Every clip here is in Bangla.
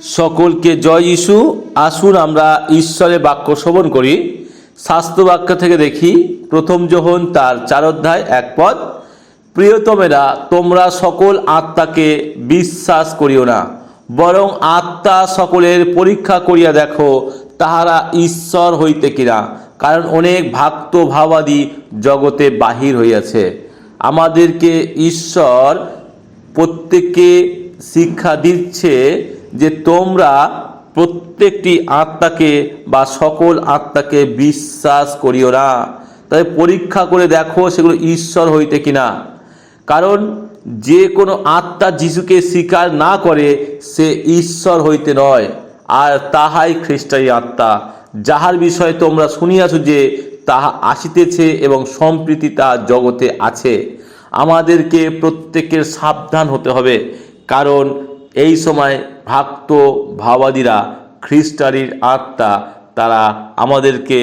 সকলকে জয় যিশু। আসুন আমরা ঈশ্বরের বাক্য শ্রবণ করি। শাস্ত্র বাক্য থেকে দেখি, প্রথম যোহন তার চার অধ্যায় এক পদ, প্রিয়তমেরা, তোমরা সকল আত্মাকে বিশ্বাস করিও না, বরং আত্মা সকলের পরীক্ষা করিয়া দেখো, তাহারা ঈশ্বর হইতে কিনা, কারণ অনেক ভাক্ত ভাবাদি জগতে বাহির হইয়াছে। আমাদেরকে ঈশ্বর প্রত্যেককে শিক্ষা দিচ্ছে যে তোমরা প্রত্যেকটি আত্মাকে বা সকল আত্মাকে বিশ্বাস করিও না। তাই পরীক্ষা করে দেখো সেগুলো ঈশ্বর হইতে কিনা। কারণ যে কোনো আত্মা যিশুকে স্বীকার না করে সে ঈশ্বর হইতে নয়, আর তাহাই খ্রিস্টানি আত্মা। যাহার বিষয়ে তোমরা শুনিয়াছ যে তাহা আসিতেছে এবং সম্প্রীতি তাহা জগতে আছে, আমাদেরকে প্রত্যেকের সাবধান হতে হবে। কারণ এই সময় ভক্ত ভাবাদীরা খ্রিস্টানির আত্মা, তারা আমাদেরকে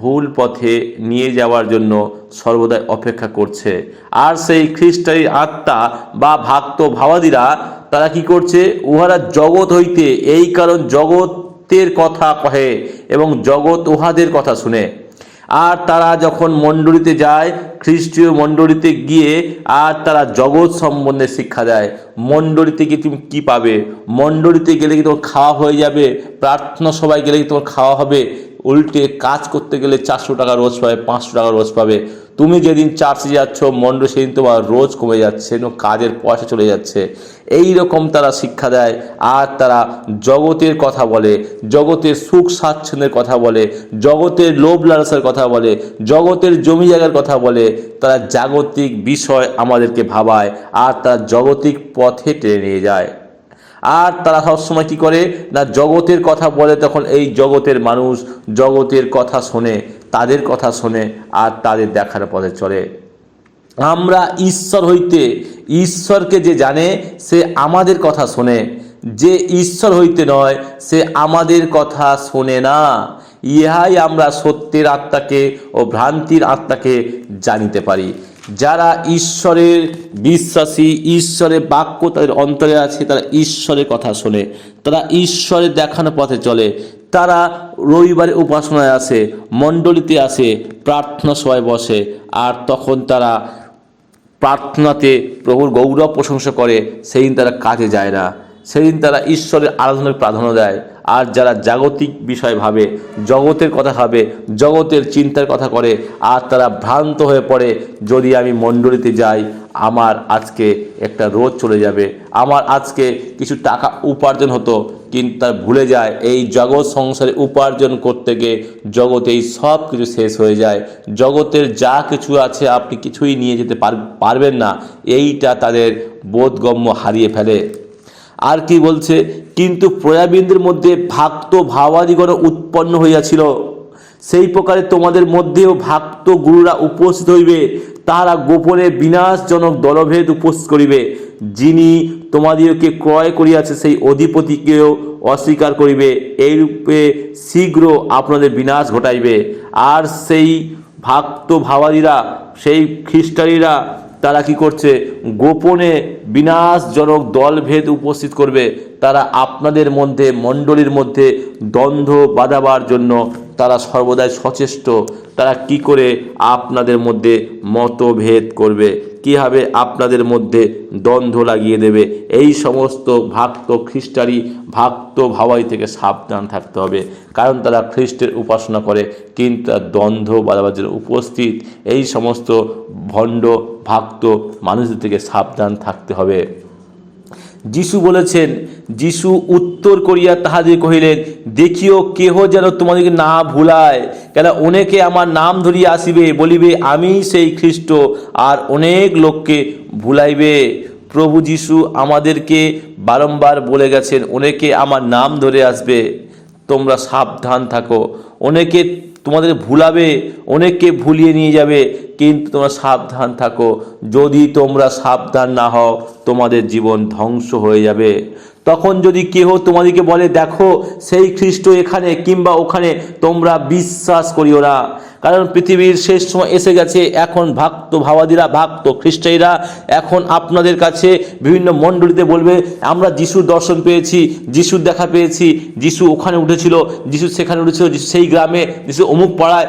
ভুল পথে নিয়ে যাওয়ার জন্য সর্বদাই অপেক্ষা করছে। আর সেই খ্রিস্টানির আত্মা বা ভক্ত ভাবাদীরা, তারা কি করছে? উহারা জগৎ হইতে এই কারণ জগতের কথা কহে এবং জগৎ উহাদের কথা শুনে। আর তারা যখন মণ্ডলীতে যায়, খ্রিস্টীয় মণ্ডলীতে গিয়ে আর তারা জগৎ সম্বন্ধে শিক্ষা দেয়। মণ্ডলীতে গিয়ে তুমি কী পাবে? মণ্ডলীতে গেলে কি তোমার খাওয়া হয়ে যাবে? প্রার্থনা সবাই গেলে কি তোমার খাওয়া হবে? উল্টে কাজ করতে গেলে চারশো টাকা রোজ পাবে, পাঁচশো টাকা রোজ পাবে। তুমি যেদিন চার্চে যাচ্ছ মন্ড সেদিন তোমার রোজ কমে যাচ্ছে কাজের পয়সা চলে যাচ্ছে। এই রকম তারা শিক্ষা দেয়, আর তারা জগতের কথা বলে, জগতের সুখ স্বাচ্ছন্দ্যের কথা বলে, জগতের লোভ লালসার কথা বলে, জগতের জমি জায়গার কথা বলে। তারা জাগতিক বিষয় আমাদেরকে ভাবায়, আর তারা জগতিক পথে টেনে নিয়ে যায়। আর তারা সবসময় কি করে? না, জগতের কথা বলে তখন এই জগতের মানুষ জগতের কথা শোনে, তাদের কথা শোনে আর তাদের দেখার পথে চলে। আমরা ঈশ্বর হইতে, ঈশ্বরকে যে জানে, সে আমাদের কথা শোনে। যে ঈশ্বর হইতে নয়, সে আমাদের কথা শোনে না। ইহাই আমরা সত্যের আত্মাকে ও ভ্রান্তির আত্মাকে জানিতে পারি। যারা ঈশ্বরের বিশ্বাসী, ঈশ্বরের বাক্য তাদের অন্তরে আছে, তারা ঈশ্বরের কথা শোনে। তারা ঈশ্বরের দেখানো পথে চলে। তারা রবিবারে উপাসনায় আসে, মণ্ডলীতে আসে, প্রার্থনা সবাই বসে, আর তখন তারা প্রার্থনাতে প্রভুর গৌরব প্রশংসা করে। সেদিন তারা কাজে যায় না। সেদিন তারা ঈশ্বরের আরাধনার প্রাধান্য দেয়। আর যারা জাগতিক বিষয় ভাবে, জগতের কথা ভাবে, জগতের চিন্তার কথা করে, আর তারা ভ্রান্ত হয়ে পড়ে, যদি আমি মণ্ডলীতে যাই, আমার আজকে একটা রোজ চলে যাবে। আমার আজকে কিছু টাকা উপার্জন হতো, কিন্তু তার ভুলে যায়, এই জগৎ সংসারে উপার্জন করতে গিয়ে জগতেই সব কিছু শেষ হয়ে যায়। জগতের যা কিছু আছে আপনি কিছুই নিয়ে যেতে পার- পারবেন না। এইটা তাদের বোধগম্য হারিয়ে ফেলে। আর কি বলছে? কিন্তু প্রয়াবিন্দের মধ্যে ভাক্ত ভাবাদিগণ উৎপন্ন হইয়াছিল। সেই প্রকারে তোমাদের মধ্যেও ভাক্ত গুরুরা উপস্থিত হইবে। তাহারা গোপনে বিনাশজনক দলভেদ উপস্থিত করিবে। যিনি তোমাদিওকে ক্রয় করিয়াছে সেই অধিপতিকেও অস্বীকার করিবে। এইরূপে শীঘ্র আপনাদের বিনাশ ঘটাইবে। আর সেই ভাক্ত ভাবাদীরা সেই খ্রিস্টানিরা তারা কি করছে? গোপনে বিনাশজনক দলভেদ উপস্থিত করবে। তারা আপনাদের মধ্যে, মণ্ডলীর মধ্যে দ্বন্দ্ব বাঁধাবার জন্য তারা সর্বদাই সচেষ্ট। তারা কি করে আপনাদের মধ্যে মতভেদ করবে? কীভাবে আপনাদের মধ্যে দ্বন্দ্ব লাগিয়ে দেবে? এই সমস্ত ভাক্ত খ্রিস্টারি ভক্ত ভাবাই থেকে সাবধান থাকতে হবে। কারণ তারা খ্রিস্টের উপাসনা করে, কিন্তু তার দ্বন্দ্ব বাজাবাজের উপস্থিত। এই সমস্ত ভণ্ড ভক্ত মানুষদের থেকে সাবধান থাকতে হবে। যিশু বলেছেন, যিশু উত্তর করিয়া তাহাদের কহিলেন, দেখিও কেহ যেন তোমাদেরকে না ভুলায়। কেন অনেকে আমার নাম ধরিয়া আসিবে, বলিবে, আমি সেই খ্রিস্ট, আর অনেক লোককে ভুলাইবে। প্রভু যিশু আমাদেরকে বারংবার বলে গেছেন, অনেকে আমার নাম ধরে আসবে, তোমরা সাবধান থাকো। অনেকে তোমাদের ভুলাবে, অনেককে ভুলিয়ে নিয়ে যাবে, কিন্তু তোমরা সাবধান থাকো। যদি তোমরা সাবধান না হও, তোমাদের জীবন ধ্বংস হয়ে যাবে। তখন যদি কেহ তোমাদেরকে বলে, দেখো, সেই খ্রিস্ট এখানে কিংবা ওখানে, তোমরা বিশ্বাস করিও না। কারণ পৃথিবীর শেষ সময় এসে গেছে, এখন ভক্ত ভাবাদীরা, ভক্ত খ্রিস্টাইরা এখন আপনাদের কাছে বিভিন্ন মণ্ডলীতে বলবে, আমরা যিশুর দর্শন পেয়েছি, যিশুর দেখা পেয়েছি, যিশু ওখানে উঠেছিল, যিশু সেখানে উঠেছিল সেই গ্রামে, যিশু অমুক পাড়ায়,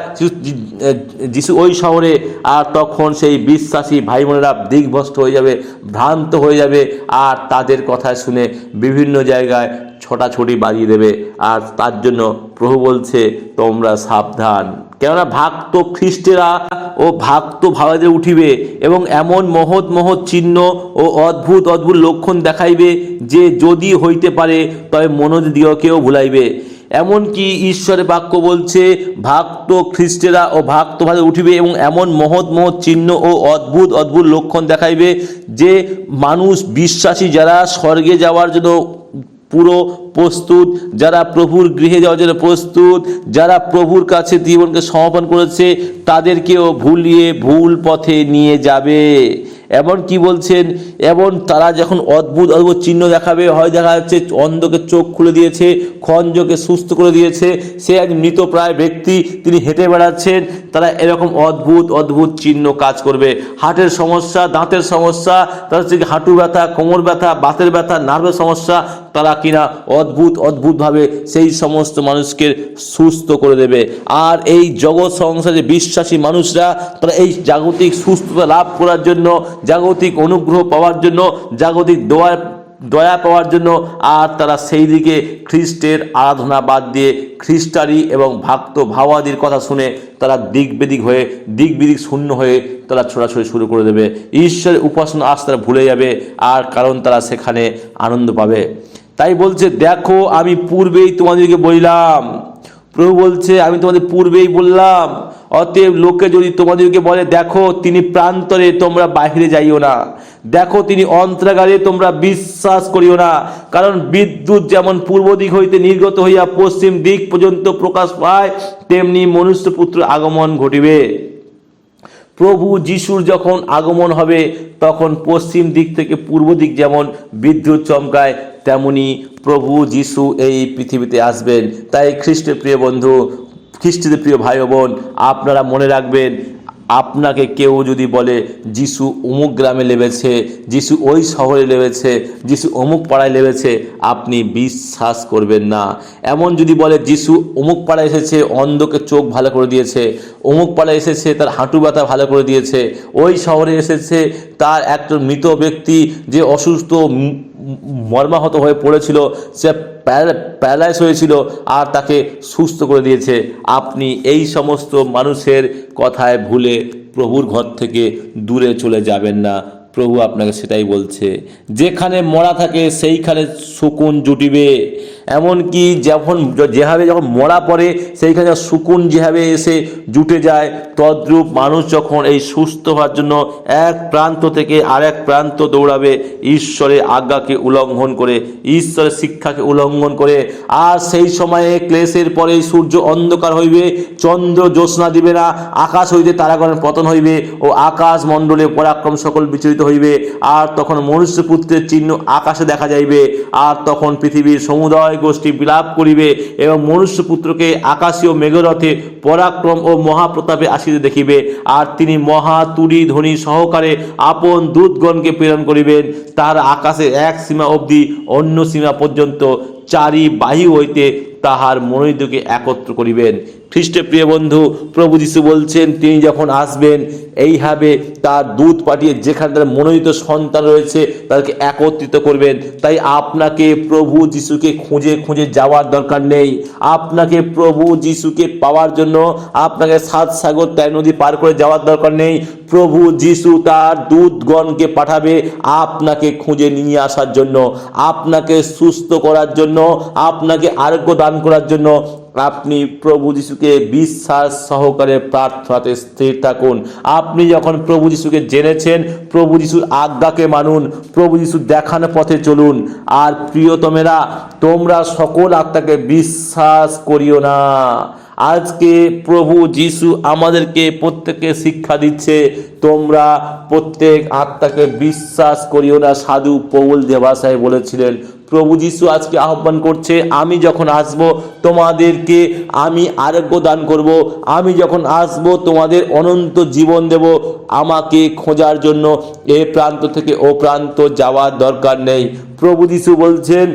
যিশু ওই শহরে, আর তখন সেই বিশ্বাসী ভাই বোনেরা দিগভ্রষ্ট হয়ে যাবে, ভ্রান্ত হয়ে যাবে, আর তাদের কথা শুনে বিভিন্ন জায়গায় ছোটাছুটি বাজিয়ে দেবে, আর তার জন্য প্রভু বলছে, তোমরা সাবধান। কেননা ভক্ত খ্রিস্টেরা ও ভক্ত ভাবাদে উঠিবে এবং এমন মহৎ মহৎ চিহ্ন ও অদ্ভুত অদ্ভুত লক্ষণ দেখাইবে যে যদি হইতে পারে, তবে মনোজ দিগকেও ভুলাইবে। এমনকি ঈশ্বরের বাক্য বলছে, ভক্ত খ্রিস্টেরা ও ভক্ত ভাবে উঠিবে এবং এমন মহৎ মহৎ চিহ্ন ও অদ্ভুত অদ্ভুত লক্ষণ দেখাইবে যে মানুষ বিশ্বাসী যারা স্বর্গে যাওয়ার জন্য পুরো প্রস্তুত, যারা প্রভুর গৃহে যাওয়ার জন্য প্রস্তুত, যারা প্রভুর কাছে জীবনকে সমর্পণ করেছে, তাদেরকেও ভুলিয়ে ভুল পথে নিয়ে যাবে। এমন কি বলছেন? এমন তারা যখন অদ্ভুত অদ্ভুত চিহ্ন দেখাবে, হয় দেখা যাচ্ছে অন্ধকে চোখ খুলে দিয়েছে, খঞ্জকে সুস্থ করে দিয়েছে, সে এক মৃতপ্রায় ব্যক্তি, তিনি হেঁটে বেড়াচ্ছেন, তারা এরকম অদ্ভুত অদ্ভুত চিহ্ন কাজ করবে। হার্টের সমস্যা, দাঁতের সমস্যা, তার হচ্ছে হাঁটু ব্যথা, কোমর ব্যথা, বাতের ব্যথা, নার্ভের সমস্যা তারা কিনা অদ্ভুত, অদ্ভুতভাবে সেই সমস্ত মানুষকে সুস্থ করে দেবে। আর এই জগৎ সংসারে বিশ্বাসী মানুষরা, তারা এই জাগতিক সুস্থতা লাভ করার জন্য, জাগতিক অনুগ্রহ পাওয়ার জন্য, জাগতিক দোয়া, দয়া পাওয়ার জন্য, আর তারা সেই দিকে খ্রিস্টের আরাধনা বাদ দিয়ে খ্রিস্টারি এবং ভক্ত ভাওয়াদির কথা শুনে তারা দিক বেদিক হয়ে দিক বিদিক শূন্য হয়ে তারা ছোড়াছড়ি শুরু করে দেবে। ঈশ্বরের উপাসনা আজ তারা ভুলে যাবে, আর কারণ তারা সেখানে আনন্দ পাবে। তাই বলছে, দেখো, আমি পূর্বেই তোমাদেরকে বলিলাম। প্রভু বলছে, আমি তোমাদের পূর্বেই বললাম। অতএব লোকে যদি তোমাদেরকে বলে, দেখো, তিনি প্রান্তরে তোমরা বাহিরে যাইও না। দেখো, তিনি অন্তরাগারে তোমরা বিশ্বাস করিও না। কারণ বিদ্যুৎ যেমন পূর্ব দিক হইতে নির্গত হইয়া পশ্চিম দিক পর্যন্ত প্রকাশ পায়, তেমনি মনুষ্যপুত্র আগমন ঘটিবে। প্রভু যিশুর যখন আগমন হবে, তখন পশ্চিম দিক থেকে পূর্ব দিক যেমন বিদ্যুৎ চমকায়, তেমনি প্রভু যিশু এই পৃথিবীতে আসবেন। তাই খ্রিস্টের প্রিয় বন্ধু খ্রিস্টদের প্রিয় ভাই বোন, আপনারা মনে রাখবেন আপনাকে কেউ যদি বলে, যিশু অমুক গ্রামে লেবেছে, যিশু ওই শহরে লেবেছে, যিশু অমুক পাড়ায় লেবেছে, আপনি বিশ্বাস করবেন না। এমন যদি বলে, যিশু অমুক পাড়ায় এসেছে, অন্ধকে চোখ ভালো করে দিয়েছে, অমুক পাড়ায় এসেছে, তার হাঁটু ব্যথা ভালো করে দিয়েছে, ওই শহরে এসেছে, তার একটা মৃত ব্যক্তি যে অসুস্থ মর্মাহত হয়ে পড়েছিল, সে প্যারালাইস হয়েছিল আর তাকে সুস্থ করে দিয়েছে। আপনি এই সমস্ত মানুষের কথায় ভুলে প্রভুর ঘর থেকে দূরে চলে যাবেন না। প্রভু আপনাকে সেটাই বলছে, যেখানে মরা থাকে সেইখানে সুকুন জুটিবে। এমনকি যখন যেভাবে যখন মরা পড়ে, সেইখানে সুকুন যেভাবে এসে জুটে যায়, তদ্রূপ মানুষ যখন এই সুস্থ হওয়ার জন্য এক প্রান্ত থেকে আরেক প্রান্ত দৌড়াবে ঈশ্বরের আজ্ঞাকে উল্লঙ্ঘন করে, ঈশ্বরের শিক্ষাকে উল্লঙ্ঘন করে। আর সেই সময়ে ক্লেশের পরে সূর্য অন্ধকার হইবে, চন্দ্র জ্যোৎস্না দিবে না, আকাশ হইতে তারাগণের পতন হইবে ও আকাশ মণ্ডলে পরাক্রম সকল বিচলিত হইবে, আর তখন মনুষ্যপুত্রের চিহ্ন আকাশে দেখা যাইবে, আর তখন পৃথিবীর সমুদয় গোষ্ঠী বিলাপ করিবে, এবং মনুষ্যপুত্রকে আকাশীয় মেঘরথে পরাক্রম ও মহাপ্রতাপে আসিতে দেখিবে, আর তিনি মহা তুরি ধ্বনি সহকারে আপন দূতগণকে প্রেরণ করিবেন। তার আকাশে এক সীমা অবধি অন্য সীমা পর্যন্ত চারি বাহু হইতে তাহার মনোনীতকে একত্র করিবেন। খ্রিস্টের প্রিয় বন্ধু, প্রভু যিশু বলছেন, তিনি যখন আসবেন, এইভাবে তার দুধ পাঠিয়ে যেখানে তার মনোনীত সন্তান রয়েছে, তাদেরকে একত্রিত করবেন। তাই আপনাকে প্রভু যিশুকে খুঁজে খুঁজে যাওয়ার দরকার নেই। আপনাকে প্রভু যিশুকে পাওয়ার জন্য আপনাকে সাত সাগর তাই নদী পার করে যাওয়ার দরকার নেই। প্রভু যিশু তার দূতগণকে পাঠাবে আপনাকে খুঁজে নিয়ে আসার জন্য, আপনাকে সুস্থ করার জন্য, আপনাকে আরোগ্য দান করার জন্য আপনি প্রভু যিশুকে বিশ্বাস সহকারে প্রার্থনাতে স্থির থাকুন। আপনি যখন প্রভু যিশুকে জেনেছেন, প্রভু যিশুর আজ্ঞাকে মানুন, প্রভু যিশুর দেখানো পথে চলুন। আর প্রিয়তমেরা, তোমরা সকল আত্মাকে বিশ্বাস করিও না। আজকে প্রভু যিশু আমাদেরকে প্রত্যেককে শিক্ষা দিচ্ছে, তোমরা প্রত্যেক আত্মাকে বিশ্বাস করিও না, সাধু পৌল দেবাসায় বলেছিলেন। প্রভু যিশু আজকে আহ্বান করছে, আমি যখন আসব তোমাদেরকে আমি আরোগ্য দান করব, আমি যখন আসব তোমাদের অনন্ত জীবন দেব, আমাকে খোঁজার জন্য এ প্রান্ত থেকে ও প্রান্ত যাওয়ার দরকার নেই। প্রভু যিশু বলছেন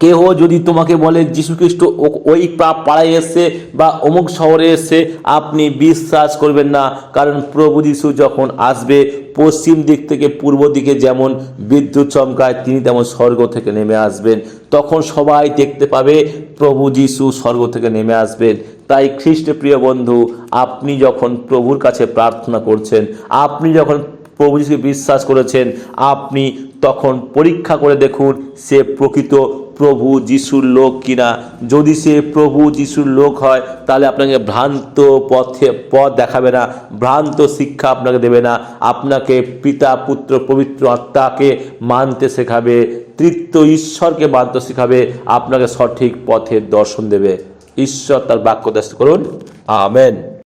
কেহ যদি তোমাকে বলে যীশু খ্রিস্ট ও- ওই পাড়ায় এসছে বা অমুক শহরে এসছে, আপনি বিশ্বাস করবেন না। কারণ প্রভু যিশু যখন আসবে, পশ্চিম দিক থেকে পূর্ব দিকে যেমন বিদ্যুৎ চমকায়, তিনি তেমন স্বর্গ থেকে নেমে আসবেন। তখন সবাই দেখতে পাবে প্রভু যিশু স্বর্গ থেকে নেমে আসবেন। তাই খ্রিস্ট প্রিয় বন্ধু, আপনি যখন প্রভুর কাছে প্রার্থনা করছেন, আপনি যখন প্রভু যিশুকে বিশ্বাস করেছেন, আপনি তখন পরীক্ষা করে দেখুন, সে প্রকৃত প্রভু যিশুর লোক কিনা? যদি সে প্রভু যিশুর লোক হয়, তাহলে আপনাকে ভ্রান্ত পথে পথ দেখাবে না, ভ্রান্ত শিক্ষা আপনাকে দেবে না। আপনাকে পিতা, পুত্র, পবিত্র আত্মাকে মানতে শেখাবে তৃতীয় ঈশ্বরকে মানতে শেখাবে, আপনাকে সঠিক পথের দর্শন দেবে। ঈশ্বর তার বাক্য দেশ করুন। আমেন।